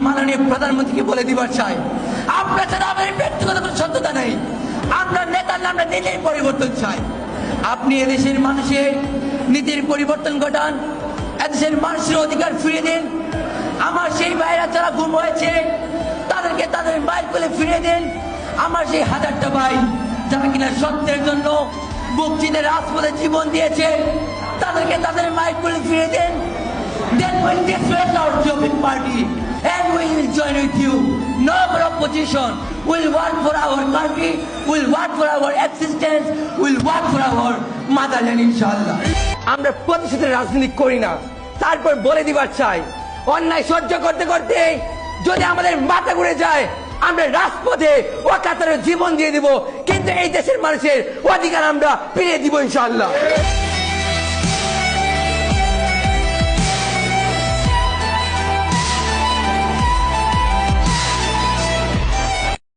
মাননীয় প্রধানমন্ত্রীকে বলে দিবার চাই। আপনার ছাড়া আমাদের ব্যক্তিগত কোনো সত্যতা নেই। আপনার নেতার আমরা নিজেই পরিবর্তন চাই। আপনি এদেশের মানুষের নীতির পরিবর্তন ঘটান, এদেশের মানুষের অধিকার ফিরিয়ে দিন। আমার সেই ভাইরা যারা গুম হয়েছে, তাদেরকে তাদের বাইক বলে ফিরিয়ে দিন। আমার সেই হাজারটা ভাই, যারা কিনা সত্যের জন্য মুক্তিদের রাজপথে জীবন দিয়েছে, তাদেরকে তাদের মাইক বলে ফিরিয়ে দেন। Jobbing party and we will join with you. No more opposition. We'll work for our country. We'll work for our existence. We'll work for our motherland, inshallah. আমরা প্রতিশোধের রাজনীতি করি না তারপর বলে দিবার চাই অন্যায় সহ্য করতে করতে যদি আমাদের মাথা ঘুরে যায় আমরা রাজপথে ও কাতারে জীবন দিয়ে দিব কিন্তু এই দেশের মানুষের অধিকার আমরা ফিরিয়ে দিব ইনশাল্লাহ